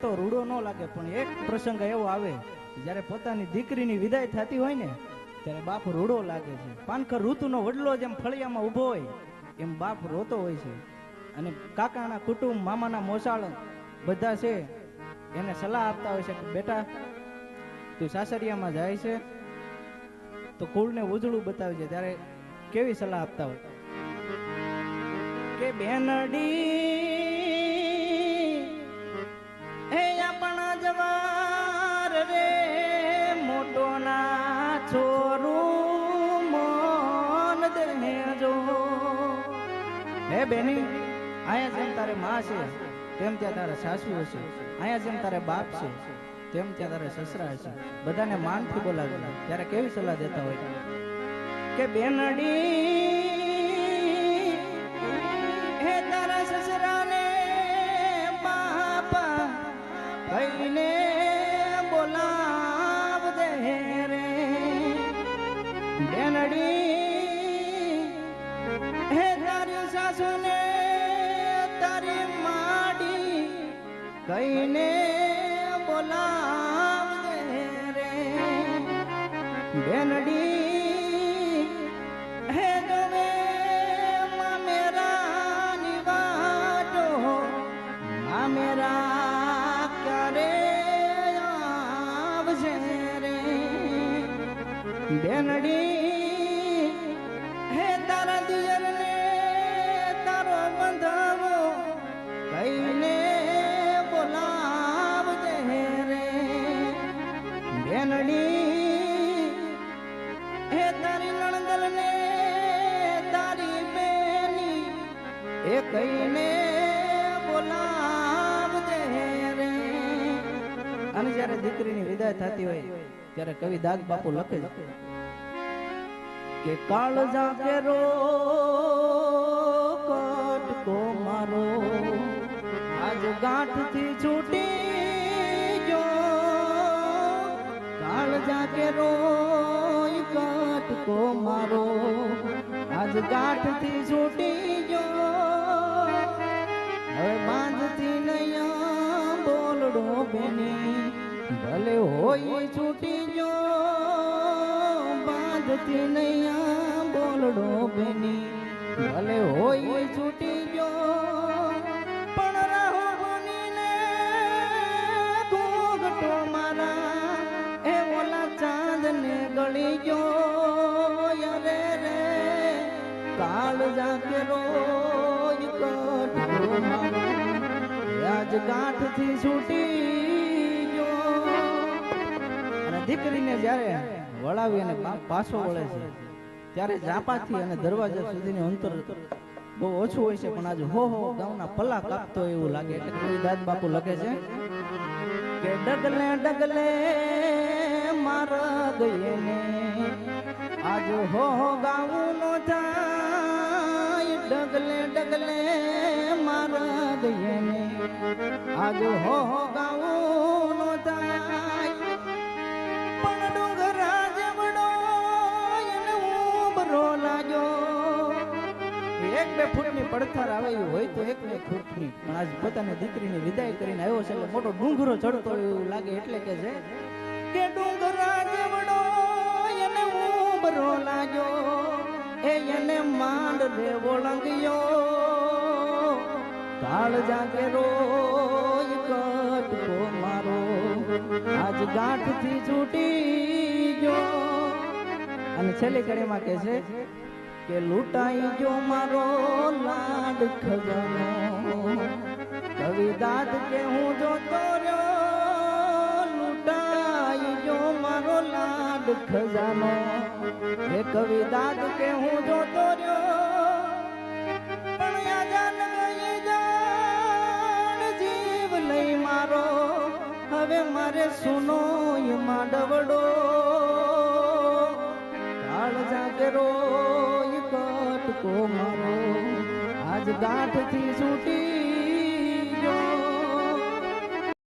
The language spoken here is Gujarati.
તો રૂડો ન લાગે, પણ એક પ્રસંગ એવો આવે, જ્યારે પોતાની દીકરીની વિદાય થતી હોય ને, ત્યારે બાપ રૂડો લાગે છે. પાનખર ઋતુનો વડલો જેમ ફળિયામાં ઊભો હોય, એમ બાપ રોતો હોય છે. અને કાકાના કુટુંબ, મામાના મોસાળ બધા છે, એને સલાહ આપતા હોય છે કે, બેટા, તું સાસરિયામાં જાય છે, તો કુળને ઉજળું બતાવે છે ત્યારે કેવી સલાહ આપતા હોય? કે, બેનડી હે બેની આયા જેમ તારે માં છે, તેમ ત્યાં તારે સાસુ હશે આયા જેમ તારે બાપ છે, તેમ ત્યાં તારે સસરા હશે બધાને માનથી બોલાવે ત્યારે કેવી સલાહ દેતા હોય? કે બેનડી, હે તારા સસરાને બાપા, ભાઈને બોલાવ દે રે. બેનડી કહીને બોલાવ દે રે. બેનડી હે જોવે મામેરાની વાટો મામેરા ક્યારે આવશે રે? બેનડી એ કહીને બોલાવજે રે. અને જ્યારે દીકરીની વિદાય થતી હોય, ત્યારે કવિ દાગ બાપુ લખે કે કાળ જાગે રો, કટકો મારો. આજ ગાંઠથી છૂટી ગયો. કાળ જાગે રોય કટકો મારો. આજ ગાંઠથી છૂટી ગયો. હવે બાંધથી નયા બોલડો બેની. ભલે હોય છૂટી ગયો બાંધથી નયા બોલડો બેની. ભલે હોય છૂટી ગયો, પણ રહો બનીને ઘૂંઘટો મારા એ ઓલા ચાંદને ગળી ગયો. રે, કાળ જાકે રોય આજ છૂટી ગયો. દીકરીને જ્યારે વળાવી અને પાછો વળે છે, ત્યારે ઝાપાથી અને દરવાજા સુધીનું અંતર બહુ ઓછું હોય છે, પણ આજે હો હો, ગામના પલ્લા કાપતો એવું લાગે એટલે દાદ બાપુ લખે છે કે, ડગલે ડગલે મારા ગયે ને, આજ હો ગાવું નો જાય, ડગલે ડગલે મારા ગયે ને. આજ હો ગાવું નો થાય પણ ડુંગરા જમડો એને ઉભરો લાગ્યો. એક બે ફૂટની પડથાર આવે હોય તો એક બે ફૂટની. પણ આજ પોતાની દીકરીની વિદાય કરીને આવ્યો છે એટલે મોટો ડુંગરો ચડતો એવું લાગે એટલે કે છે કે ડુંગરા જમડો એને ઉભરો લાગ્યો. એ એને માંડ દેવો લંગ્યો. કાળ જાગે રોય કટકો મારો. આજ ગાંઠથી છૂટી ગયો. અને છેલ્લી કડીમાં કે છે કે લૂંટાઈ જો મારો લાડ ખજાનો. કવિ દાદ કે હું જોતો રહ્યો લૂંટાઈ જો મારો લાડ ખજાનો. હે કવિ દાદ કે હું જોતો રહ્યો હવે મારે સુનો માંડવડો. કાળ જાગે રોય કટકો મારો. આજ ગાંઠથી છૂટી